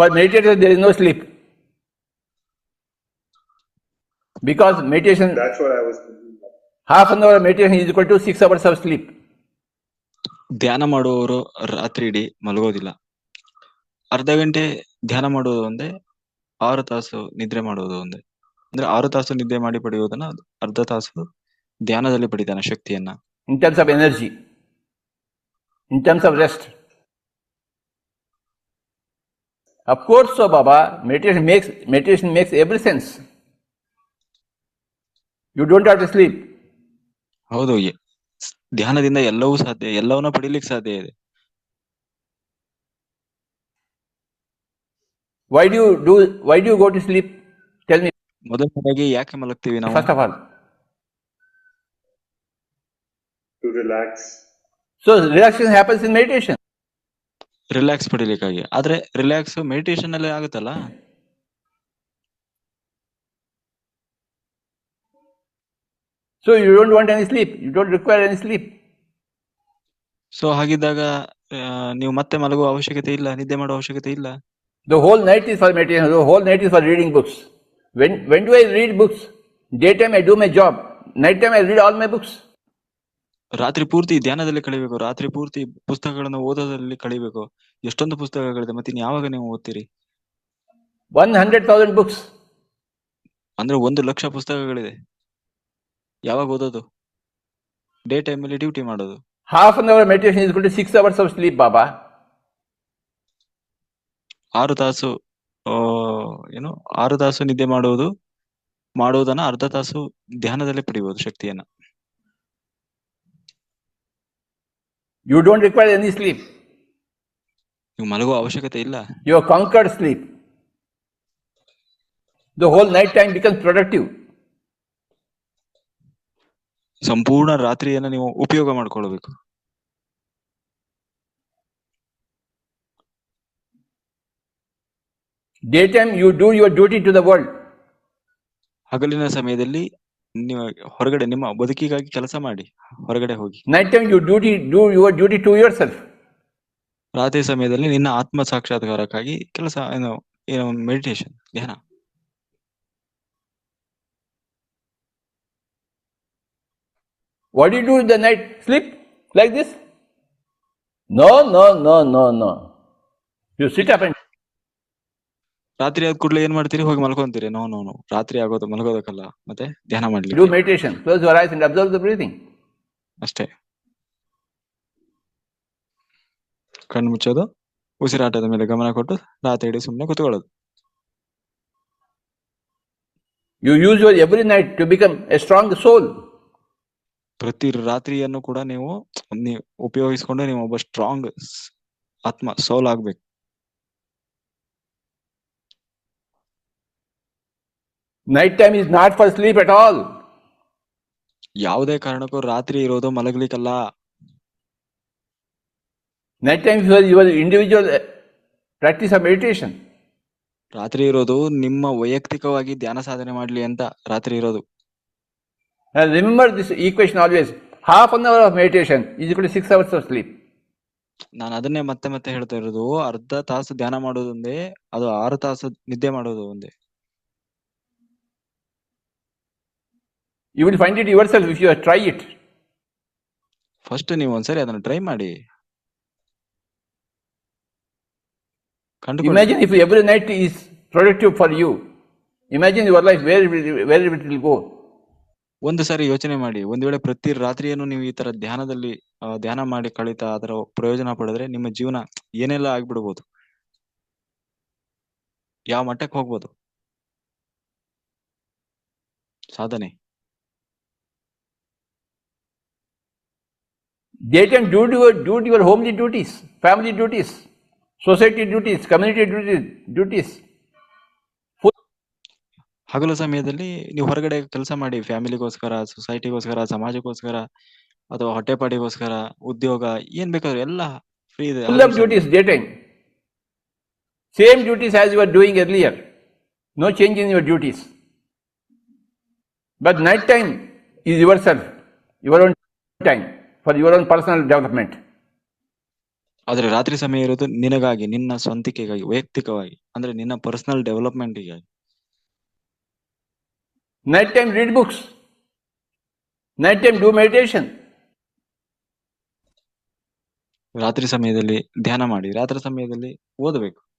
For meditation, there is no sleep. Because meditation, That's what I was thinking. half an hour of meditation is equal to six hours of sleep. ಧ್ಯಾನ ಮಾಡುವವರು ರಾತ್ರಿ ಇಡೀ ಮಲಗೋದಿಲ್ಲ ಅರ್ಧ ಗಂಟೆ ಧ್ಯಾನ ಮಾಡುವುದು ಒಂದೇ ಆರು ತಾಸು ನಿದ್ರೆ ಮಾಡುವುದು ಒಂದೇ ಅಂದ್ರೆ ಆರು ತಾಸು ನಿದ್ದೆ ಮಾಡಿ ಪಡೆಯುವುದನ್ನ ಅರ್ಧ ತಾಸು ಧ್ಯಾನದಲ್ಲಿ ಪಡಿತಾನೆ ಶಕ್ತಿಯನ್ನ in terms of energy, in terms of rest. Of course, so Baba, meditation makes meditation makes every sense. You don't have to sleep. ಹೌದು ಎ- ಧ್ಯಾನದಿಂದ ಎಲ್ಲವೂ ಸಾಧ್ಯ ಎಲ್ಲವನ್ನ ಪಡಿಲಿಕ್ಕೆ ಸಾಧ್ಯ ಇದೆ Why do you do? Why do you go to sleep? Tell me ಮೊದಲನೇದಾಗಿ ಯಾಕೆ ಮಲಗ್ತೀವಿ ನಾವು first of all. To relax. So relaxation happens in meditation. Relax ಪಡಿಲಿಕ್ಕಾಗಿ. ಆದ್ರೆ ರಿಲ್ಯಾಕ್ಸ್ ಮೆಡಿಟೇಷನ್ ಅಲ್ಲಿ ಆಗುತ್ತಲ್ಲ? So you don't want any sleep you don't require any sleep so ಹಾಗಿದ್ದಾಗ ನೀವು ಮತ್ತೆ ಮಲಗುವ ಅವಶ್ಯಕತೆ ಇಲ್ಲ ನಿದ್ದೆ ಮಾಡುವ ಅವಶ್ಯಕತೆ ಇಲ್ಲ? The whole night is for meditation the whole night is for reading books when when do I read books day time I do my job night time I read all my books ರಾತ್ರಿ ಪೂರ್ತಿ ಧ್ಯಾನದಲ್ಲಿ ಕಳಿಬೇಕು ರಾತ್ರಿ ಪೂರ್ತಿ ಪುಸ್ತಕಗಳನ್ನ ಓದೋದ್ರಲ್ಲಿ ಕಳಿಬೇಕು ಎಷ್ಟೊಂದು ಪುಸ್ತಕಗಳಿದೆ ಮತ್ತೆ ಇನ್ನು ಯಾವಾಗ ನೀವು ಓದ್ತೀರಿ? ಒನ್ ಹಂಡ್ರೆಡ್ ತೌಸಂಡ್ ಬುಕ್ಸ್ ಅಂದ್ರೆ ಒಂದು ಲಕ್ಷ ಪುಸ್ತಕಗಳಿದೆ. ಯಾವಾಗ ಓದೋದು? ಡೇ ಟೈಮ್ ಅಲ್ಲಿ ಡ್ಯೂಟಿ ಮಾಡೋದು. Half an hour meditation is good six hours of sleep Baba. ಆರು ತಾಸು ಏನು ಆರು ತಾಸು ನಿದ್ದೆ ಮಾಡುವುದು ಮಾಡುವುದನ್ನ ಅರ್ಧ ತಾಸು ಧ್ಯಾನದಲ್ಲೇ ಪಡಿಬಹುದು ಶಕ್ತಿಯನ್ನ. You don't require any sleep ನೀವು ಮಲಗುವ ಅವಶ್ಯಕತೆ ಇಲ್ಲ. You conquered sleep the whole night time become productive ಸಂಪೂರ್ಣ ರಾತ್ರಿಯನ್ನು ನೀವು ಉಪಯೋಗ ಮಾಡ್ಕೊಳ್ಬೇಕು. Day time you do your duty to the world ಹಗಲಿನ ಸಮಯದಲ್ಲಿ ನಿಮ್ಮ ಹೊರಗಡೆ ನಿಮ್ಮ ಬದುಕಿಗಾಗಿ ಕೆಲಸ ಮಾಡಿ ಹೊರಗಡೆ ಹೋಗಿ. Night time you duty do your duty to yourself ರಾತ್ರಿ ಸಮಯದಲ್ಲಿ ನಿನ್ನ ಆತ್ಮ ಸಾಕ್ಷಾತ್ಕಾರಕ್ಕಾಗಿ ಕೆಲಸ ಏನೋ ಏನೋ ಮೆಡಿಟೇಷನ್ ಧ್ಯಾನ. What you do the night sleep like this no no no no no you sit up and ರಾತ್ರಿ ಆದ ಕೂಡಲೇ ಏನ್ ಮಾಡ್ತೀರಿ? ಹೋಗಿ ಮಲ್ಕೊಂತೀರಿ. ನೋ ನೋ ನೋ ರಾತ್ರಿ ಆಗೋದು ಮಲ್ಕೋದಕ್ಕಲ್ಲ ಮತ್ತೆ ಧ್ಯಾನ do ಮಾಡ್ಲಿಕ್ಕೆ meditation. Close your eyes and observe the breathing. ಅಷ್ಟೇ. ಕಣ್ಣು ಮುಚ್ಚೋದು ಉಸಿರಾಟದ ಮೇಲೆ ಗಮನ ಕೊಟ್ಟು ರಾತ್ರಿ ಇಡೀ ಸುಮ್ಮನೆ ಕುತ್ಕೊಳ್ಳೋದು. You use your every night to become a strong soul. ಪ್ರತಿ ರಾತ್ರಿಯನ್ನು ಕೂಡ ನೀವು ನೀವು ಉಪಯೋಗಿಸ್ಕೊಂಡು ನೀವು ಒಬ್ಬ ಸ್ಟ್ರಾಂಗ್ ಆತ್ಮ ಸೋಲ್ ಆಗ್ಬೇಕು. Night time is not for sleep at all ಯಾವುದೇ ಕಾರಣಕ್ಕೂ ರಾತ್ರಿ ಇರೋದು ಮಲಗಲಿಕ್ಕಲ್ಲ. Night time your individual practice of meditation ರಾತ್ರಿ ಇರೋದು ನಿಮ್ಮ ವೈಯಕ್ತಿಕವಾಗಿ ಧ್ಯಾನ ಸಾಧನೆ ಮಾಡಲಿ ಅಂತ ರಾತ್ರಿ ಇರೋದು. Remember this equation always half an hour of meditation is equal six hours of sleep ನಾನು ಅದನ್ನೇ ಮತ್ತೆ ಮತ್ತೆ ಹೇಳ್ತಾ ಇರೋದು ಅರ್ಧ ತಾಸು ಧ್ಯಾನ ಮಾಡೋದು ಒಂದೇ ಅದು ಆರು ತಾಸು ನಿದ್ದೆ ಮಾಡೋದು ಒಂದೇ. You will find it yourself if you try it first ನೀವು ಒಂದ್ಸರಿ ಅದನ್ನ ಟ್ರೈ ಮಾಡಿ. Imagine if every night is productive for you imagine your life very very will go ಒಂದು ಸಾರಿ ಯೋಚನೆ ಮಾಡಿ. ಒಂದು ವೇಳೆ ಪ್ರತಿ ರಾತ್ರಿಯನ್ನು ನೀವು ಈ ತರ ಧ್ಯಾನದಲ್ಲಿ ಧ್ಯಾನ ಮಾಡಿ ಕಳಿತ ಅದರ ಪ್ರಯೋಜನ ಪಡೆದ್ರೆ ನಿಮ್ಮ ಜೀವನ ಏನೆಲ್ಲ ಆಗ್ಬಿಡ್ಬೋದು. ಯಾವ ಮಟ್ಟಕ್ಕೆ ಹೋಗ್ಬೋದು? ಸಾಧನೆ. they can do your do your homely duties family duties society duties community duties duties. ಹಗಲು ಸಮಯದಲ್ಲಿ ನೀವು ಹೊರಗಡೆ ಕೆಲಸ ಮಾಡಿ ಫ್ಯಾಮಿಲಿಗೋಸ್ಕರ ಸೊಸೈಟಿಗೋಸ್ಕರ ಸಮಾಜಕ್ಕೋಸ್ಕರ ಅಥವಾ ಹೊಟ್ಟೆ ಉದ್ಯೋಗ ಏನ್ ಬೇಕಾದ್ರೂ ಎಲ್ಲ ಫ್ರೀ ಇದೆ same duties as you're doing earlier no change in your duties but night time is yourself your own time for your own personal development ಆದ್ರೆ ರಾತ್ರಿ ಸಮಯ ಇರೋದು ನಿನಗಾಗಿ ನಿನ್ನ ಸ್ವಂತಿಕೆಗಾಗಿ ವೈಯಕ್ತಿಕವಾಗಿ ಅಂದ್ರೆ ನಿನ್ನ personal ಡೆವಲಪ್ಮೆಂಟಿಗಾಗಿ night time read books night time do meditation ರಾತ್ರಿ ಸಮಯದಲ್ಲಿ ಧ್ಯಾನ ಮಾಡಿ ರಾತ್ರಿ ಸಮಯದಲ್ಲಿ ಓದಬೇಕು.